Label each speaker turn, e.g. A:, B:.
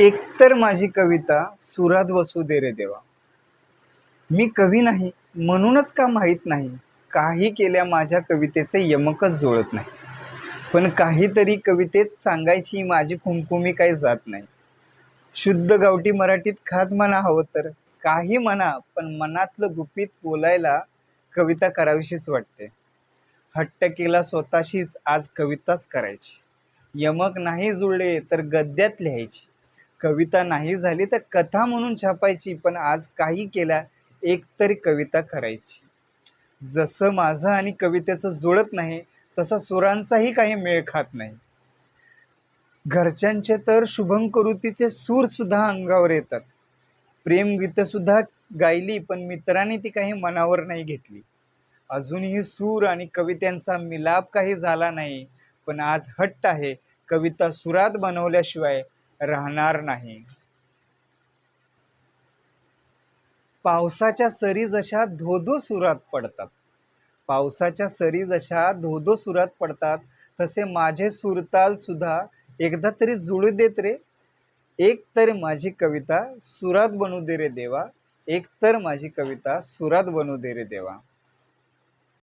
A: एकतर माझी कविता सुरात बसू दे रे देवा. मी कवी नाही म्हणूनच का माहीत नाही? काही केल्या माझ्या कवितेचे यमकच जुळत नाही. पण काहीतरी कवितेत सांगायची माझी कुमकुमी काही जात नाही. शुद्ध गावठी मराठीत खास म्हणा हवं तर काही म्हणा पण मनातलं गुपित बोलायला कविता करावीशीच वाटते. हट्ट केला स्वतःशीच आज कविताच करायची. यमक नाही जुळले तर गद्यात लिहायची. कविता नाही झाली तर कथा म्हणून छापायची पण आज काही केल्या एक तरी कविता करायची. जसं माझं आणि कवितेचं जुळत नाही तसा सुरांचाही काही मेळ खात नाही. घरच्यांचे तर शुभंकरुतीचे सूर सुद्धा अंगावर येतात. प्रेमगीतं सुद्धा गायली पण मित्रांनी ती काही मनावर नाही घेतली. अजूनही सूर आणि कवितांचा मिलाप काही झाला नाही पण आज हट्ट आहे. कविता सुरात बनवल्याशिवाय राहणार नाही. पावसाच्या सरी जशा धोधो सुरात पडतात. पावसाच्या सरी जशा धोधो सुरात पडतात तसे माझे सुरताल सुद्धा एकदा तरी जुळू देत रे. एक तर माझी कविता सुरात बनू दे रे देवा एक तर माझी कविता सुरात बनू दे रे देवा.